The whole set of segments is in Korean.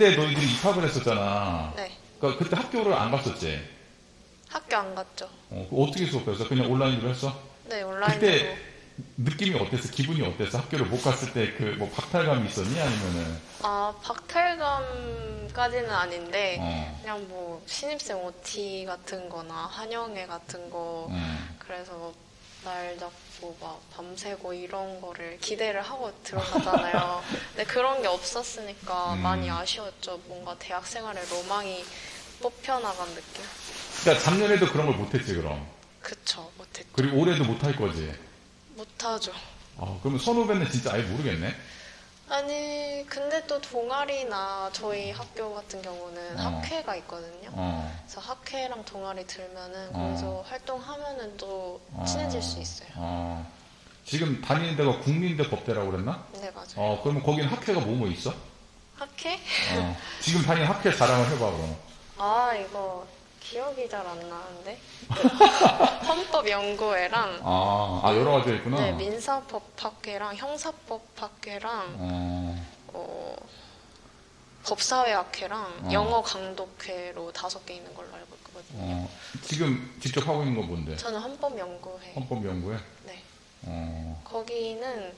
그때 너희들이 입학을 했었잖아. 네. 그러니까 그때 학교를 안 갔었지. 학교 안 갔죠. 어, 그거 어떻게 수업했어? 그냥 온라인으로 했어? 네, 온라인으로. 그때 느낌이 어땠어? 기분이 어땠어? 학교를 못 갔을 때 그 뭐 박탈감이 있었니? 아니면은 아, 박탈감까지는 아닌데, 어, 그냥 뭐, 신입생 OT 같은 거나 한영회 같은 거, 음. 그래서 날 잡고 막 밤새고 이런 거를 기대를 하고 들어가잖아요. 근데 그런 게 없었으니까 음. 많이 아쉬웠죠. 뭔가 대학 생활의 로망이 뽑혀나간 느낌? 그러니까 작년에도 그런 걸 못했지 그럼. 그쵸, 못했죠. 그리고 올해도 못할 거지. 못하죠. 아, 그러면 선후배는 진짜 아예 모르겠네. 아니, 근데 또 동아리나 저희 학교 같은 경우는 어. 학회가 있거든요. 어. 그래서 학회랑 동아리 들면은 어. 거기서 활동하면은 또 어. 친해질 수 있어요. 어. 지금 다니는 데가 국민대 법대라고 그랬나? 네, 맞아요. 어, 그러면 거기는 학회가 뭐뭐 있어? 학회? 어. 지금 다니는 학회 자랑을 해봐 그럼. 아, 이거 기억이 잘 안 나는데. 헌법 연구회랑 아, 아 여러 가지가 있구나. 네, 민사법학회랑 형사법학회랑 어, 어, 법사회학회랑 어. 영어 강독회로 다섯 개 있는 걸로 알고 있거든요. 어. 지금 직접 하고 있는 건 뭔데? 저는 헌법 연구회. 헌법 연구회? 네. 어, 거기는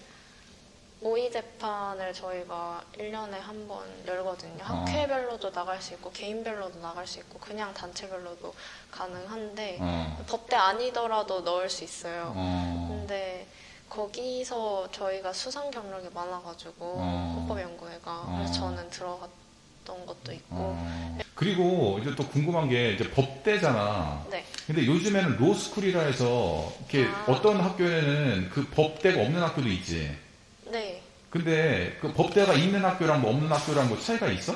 모의 재판을 저희가 1년에 한 번 열거든요. 어. 학회별로도 나갈 수 있고 개인별로도 나갈 수 있고 그냥 단체별로도 가능한데 어, 법대 아니더라도 넣을 수 있어요. 어, 근데 거기서 저희가 수상 경력이 많아가지고 어. 헌법연구회가 어. 그래서 저는 들어갔던 것도 있고 어. 그리고 이제 또 궁금한 게 이제 법대잖아. 네 근데 요즘에는 로스쿨이라 해서 이렇게 아. 어떤 학교에는 그 법대가 없는 학교도 있지. 네. 근데 그 법대가 있는 학교랑 뭐 없는 학교랑 뭐 차이가 있어?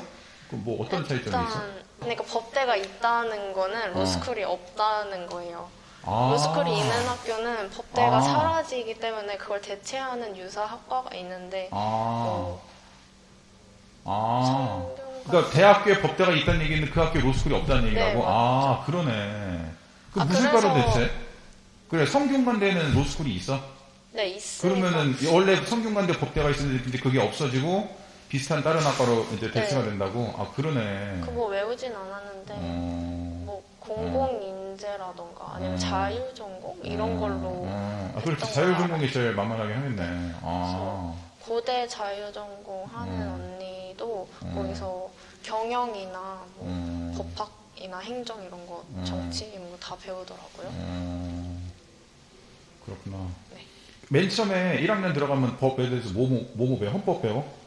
그뭐 어떤 차이점이 있어? 일단 그러니까 법대가 있다는 거는 어. 로스쿨이 없다는 거예요. 아. 로스쿨이 있는 학교는 법대가 아. 사라지기 때문에 그걸 대체하는 유사 학과가 있는데 아. 뭐 아. 그러니까 대학교에 법대가 있다는 얘기는 그 학교에 로스쿨이 없다는 얘기라고? 네, 아, 그러네. 그 아, 무슨 그래서- 과로 대체? 그래, 성균관대는 로스쿨이 있어? 네 있으니까 그러면은 원래 성균관대 법대가 있었는데 그게 없어지고 비슷한 다른 학과로 이제 대체가 네. 된다고? 아, 그러네. 그뭐 외우진 않았는데 어. 뭐 공공인재라던가 아니면 음. 자유전공 이런 걸로 어. 아, 그렇지. 했던 자율전공이 제일 만만하게 하겠네. 아. 고대 자유전공 하는 음. 언니도 음. 거기서 경영이나 뭐 음. 법학이나 행정 이런 거 음. 정치 이런 거 다 배우더라고요. 음. 그렇구나. 네. 맨 처음에 1학년 들어가면 법에 대해서 뭐, 뭐, 뭐 배워? 헌법 배워?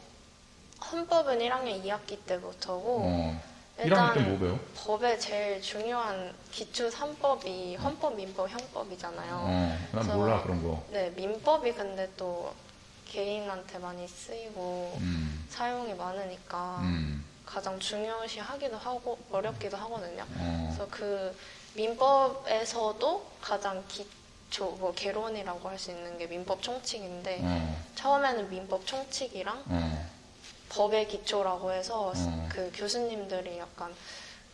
헌법은 1학년 2학기 때부터고 어. 일단 1학년 때 뭐 배워? 법의 제일 중요한 기초 3법이 헌법, 민법, 형법이잖아요. 어, 난 저- 몰라 그런 거. 네, 민법이 근데 또 개인한테 많이 쓰이고 음, 사용이 많으니까 음, 가장 중요시 하기도 하고 어렵기도 하거든요. 어, 그래서 그 민법에서도 가장 기 초, 뭐 개론이라고 할 수 있는 게 민법 총칙인데 어, 처음에는 민법 총칙이랑 어, 법의 기초라고 해서 음. 그 교수님들이 약간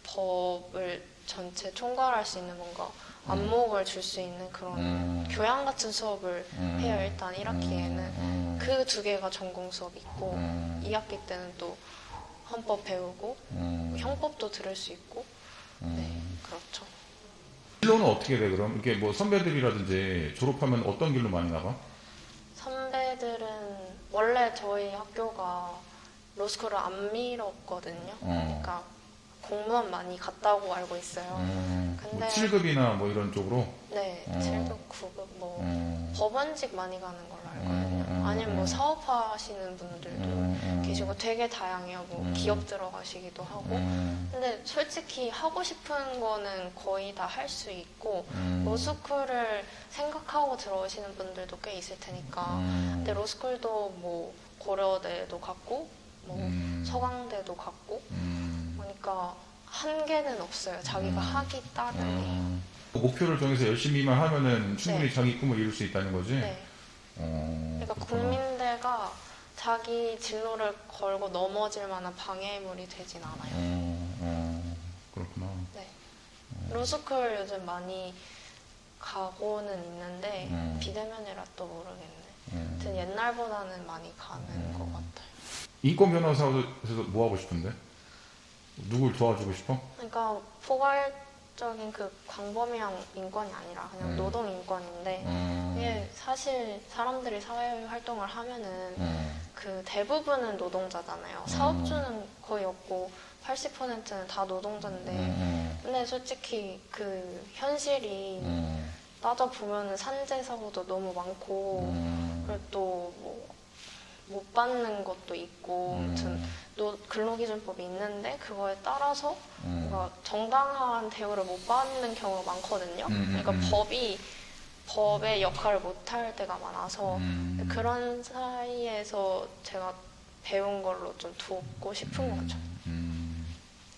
법을 전체 총괄할 수 있는 뭔가 안목을 줄 수 있는 그런 음. 교양 같은 수업을 음. 해요 일단 1학기에는 음, 그두 개가 전공 수업 있고 음. 2학기 때는 또 헌법 배우고 음, 형법도 들을 수 있고 네 음. 그렇죠 진로는 어떻게 돼 그럼? 이렇게 뭐 선배들이라든지 졸업하면 어떤 길로 많이 나가? 선배들은 원래 저희 학교가 로스쿨을 안 밀었거든요 어. 그러니까 공무원 많이 갔다고 알고 있어요 음, 근데- 뭐 7급이나 뭐 이런 쪽으로? 네 어. 7급 9급 뭐 음, 법원직 많이 가는 걸로 알고 있어요 음, 음, 아니면 뭐 음. 사업하시는 분들도 음, 음. 계시고 되게 다양해요 뭐 음. 기업 들어가시기도 하고 음, 근데 솔직히 하고 싶은 거는 거의 다 할 수 있고 음, 로스쿨을 생각하고 들어오시는 분들도 꽤 있을 테니까 음, 근데 로스쿨도 뭐 고려대도 갔고 뭐 음, 서강대도 갔고 음, 그러니까 한계는 없어요 자기가 음. 하기 따름에 음. 목표를 정해서 열심히만 하면은 충분히 네. 자기 꿈을 이룰 수 있다는 거지? 네. 어, 그러니까 그렇구나. 국민대가 자기 진로를 걸고 넘어질 만한 방해물이 되진 않아요 어, 어, 그렇구나. 네. 로스쿨 요즘 많이 가고는 있는데 음. 비대면이라 또 모르겠네. 음. 하여튼 옛날보다는 많이 가는 음. 것 같아요. 인권 변호사에서 뭐 하고 싶은데? 누굴 도와주고 싶어? 그러니까 포괄 적인 그 광범위한 인권이 아니라 그냥 음. 노동 인권인데 음, 이게 사실 사람들이 사회 활동을 하면은 음, 그 대부분은 노동자잖아요. 사업주는 거의 없고 80%는 다 노동자인데 음, 근데 솔직히 그 현실이 음, 따져 보면은 산재 사고도 너무 많고 음, 그리고 또뭐못 받는 것도 있고 아무튼 음, 노- 근로기준법이 있는데 그거에 따라서 음, 뭔가 정당한 대우를 못 받는 경우가 많거든요. 음, 음, 그러니까 음. 법이 법의 역할을 못 할 때가 많아서 음. 그런 사이에서 제가 배운 걸로 좀 돕고 싶은 거죠. 음,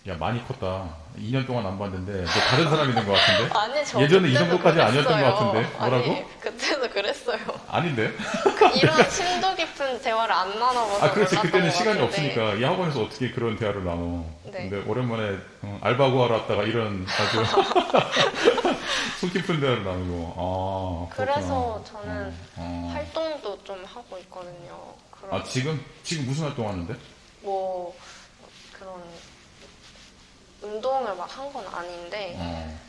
야 많이 컸다. 2년 동안 안 봤는데 너 다른 사람이 된 것 같은데? 아니 저 예전에 이 정도까지 아니었던 그랬어요. 것 같은데? 뭐라고? 아니 그때도 그랬어요. 아닌데? 그 이런 심도 깊은 대화를 안 나눠봐서 아 그렇지 몰랐던 그때는 것 시간이 같은데. 없으니까 이 학원에서 어떻게 그런 대화를 나눠? 네. 근데 오랜만에 어, 알바 구하러 왔다가 이런 아주 속 깊은 대화를 나누고 아 그렇구나. 그래서 저는 어, 어. 활동도 좀 하고 있거든요. 그런 아 지금 지금 무슨 활동 하는데? 뭐 그런 운동을 막 한 건 아닌데 어.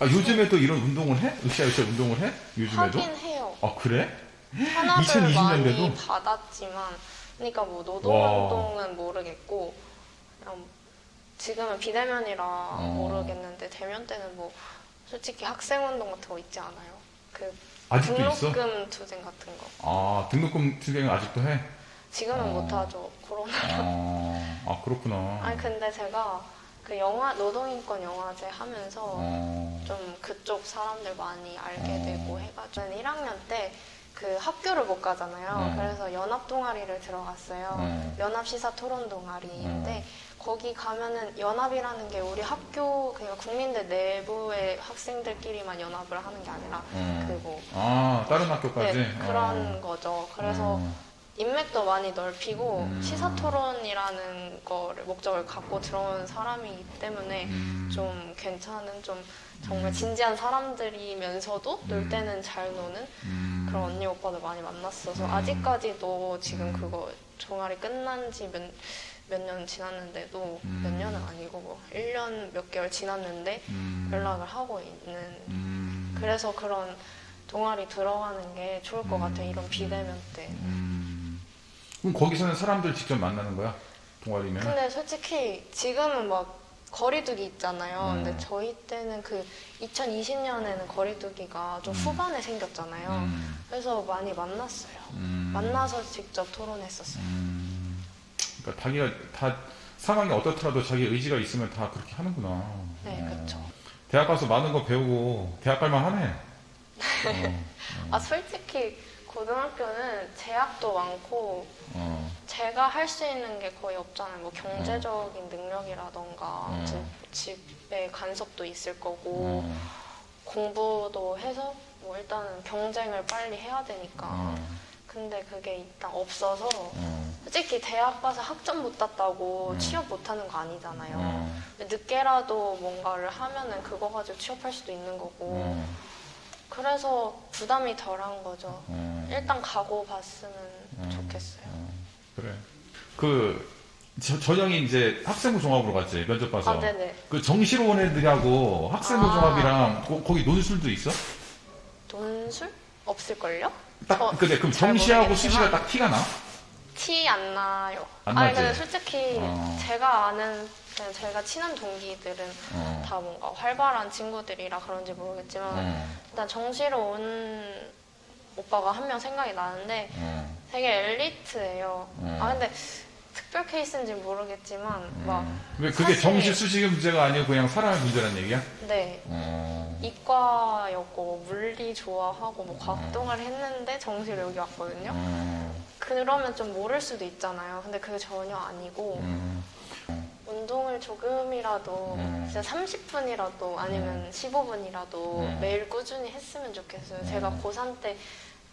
아 요즘에도 이런 운동을 해? 으쌰으쌰 운동을 해? 요즘에도? 하긴 해요. 아 그래? 현업을 2020 많이 년대도? 받았지만 그러니까 뭐 와. 노동운동은 모르겠고 그냥 지금은 비대면이라 어. 모르겠는데 대면 때는 뭐 솔직히 학생운동 같은 거 있지 않아요? 그 아직도 있어? 등록금 투쟁 같은 거 아 등록금 투쟁을 아직도 해? 지금은 어. 못하죠 코로나 아, 아 그렇구나. 아니 근데 제가 그 영화 노동인권 영화제 하면서 어. 좀 그쪽 사람들 많이 알게 어. 되고 해가지고 저는 1학년 때 그 학교를 못 가잖아요. 어. 그래서 연합 동아리를 들어갔어요. 어. 연합 시사 토론 동아리인데 거기 가면은 연합이라는 게 우리 학교 그냥 국민들 내부의 학생들끼리만 연합을 하는 게 아니라 어. 그뭐 아 다른 학교까지? 네, 그런 어. 거죠. 그래서 어. 인맥도 많이 넓히고 음. 시사 토론이라는 거를 목적을 갖고 들어온 사람이기 때문에 음. 좀 괜찮은 좀 정말 음. 진지한 사람들이면서도 놀 음. 때는 잘 노는 음. 그런 언니 오빠들 많이 만났어서 음. 아직까지도 지금 음. 그거 종아리 끝난 지 몇 몇년 지났는데도 음. 몇 년은 아니고 뭐 1년 몇 개월 지났는데 음. 연락을 하고 있는 음. 그래서 그런 동아리 들어가는 게 좋을 것 음. 같아요 이런 비대면 때 음. 그럼 거기서는 사람들 직접 만나는 거야? 동아리면? 근데 솔직히 지금은 막 거리두기 있잖아요. 음. 근데 저희 때는 그 2020년에는 거리두기가 좀 음. 후반에 생겼잖아요. 음. 그래서 많이 만났어요. 음. 만나서 직접 토론했었어요. 음. 그러니까 자기가 다 상황이 어떻더라도 자기 의지가 있으면 다 그렇게 하는구나. 네, 어. 그쵸. 대학 가서 많은 거 배우고 대학 갈만 하네. 어. 아, 솔직히 고등학교는 제약도 많고 어. 제가 할 수 있는 게 거의 없잖아요. 뭐 경제적인 능력이라던가 음. 집에 간섭도 있을 거고 어. 공부도 해서 뭐 일단은 경쟁을 빨리 해야 되니까 어. 근데 그게 일단 없어서 어. 솔직히 대학 가서 학점 못 땄다고 음. 취업 못 하는 거 아니잖아요. 어. 근데 늦게라도 뭔가를 하면은 그거 가지고 취업할 수도 있는 거고. 어. 그래서 부담이 덜한 거죠. 어. 일단 가고 봤으면 음. 좋겠어요. 어. 그래. 그 저, 전형이 이제 학생부 종합으로 갔지 면접 봐서. 아, 네네. 그 정시로 온 애들하고 학생부 아. 종합이랑 거, 거기 논술도 있어? 논술? 없을걸요? 딱저 근데 그럼 잘 정시하고 모르겠지만 수시가 딱 티가 나? 티 안 나요. 안 아니, 나지? 근데 솔직히 어. 제가 아는, 그냥 제가 친한 동기들은 어. 다 뭔가 활발한 친구들이라 그런지 모르겠지만 어. 일단 정시로 온 오빠가 한 명 생각이 나는데 어. 되게 엘리트예요. 음. 아 근데 특별 케이스인지 모르겠지만 막왜 그게 사실- 정시 수시 문제가 아니고 그냥 사람의 문제란 얘기야? 네. 어. 이과였고 물리 좋아하고 뭐 과학 동아리 했는데 정시로 여기 왔거든요. 어. 그러면 좀 모를 수도 있잖아요. 근데 그게 전혀 아니고 음. 운동을 조금이라도 음. 진짜 30분이라도 아니면 15분이라도 음. 매일 꾸준히 했으면 좋겠어요. 음. 제가 고3 때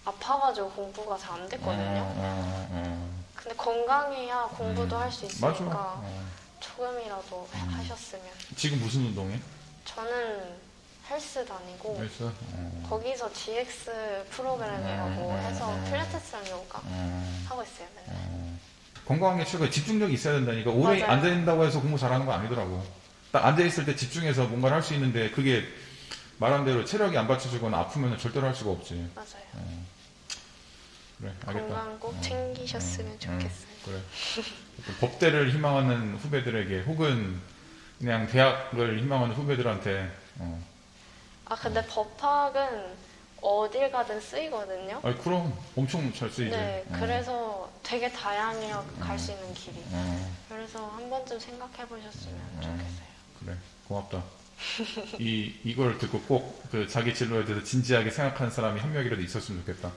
아파가지고 공부가 잘 안 됐거든요. 어, 어, 근데 건강해야 공부도 음. 할 수 맞아. 있으니까 어. 조금이라도 음. 하셨으면. 지금 무슨 운동해? 저는 헬스 다니고 헬스? 어. 거기서 GX 프로그램이라고 음, 음, 해서 음. 필라테스랑 요가 어. 하고 있어요. 맨날. 어. 건강한 게 최고야. 집중력이 있어야 된다니까. 오래 맞아요. 앉아 있는다고 해서 공부 잘하는 거 아니더라고. 딱 앉아 있을 때 집중해서 뭔가를 할 수 있는데 그게 말한 대로 체력이 안 받쳐주거나 아프면 절대로 할 수가 없지. 맞아요. 그래, 알겠다. 건강 꼭 어, 챙기셨으면 어, 좋겠어요. 그래. 어떤 법대를 희망하는 후배들에게 혹은 그냥 대학을 희망하는 후배들한테 어. 아 근데 법학은 어딜 가든 쓰이거든요. 아니, 그럼 엄청 잘 쓰이지. 네, 어. 그래서 되게 다양해요 갈 수 있는 길이. 어, 그래서 한 번쯤 생각해 보셨으면 어. 좋겠어요. 그래, 고맙다. 이 이걸 듣고 꼭 그 자기 진로에 대해서 진지하게 생각하는 사람이 한 명이라도 있었으면 좋겠다.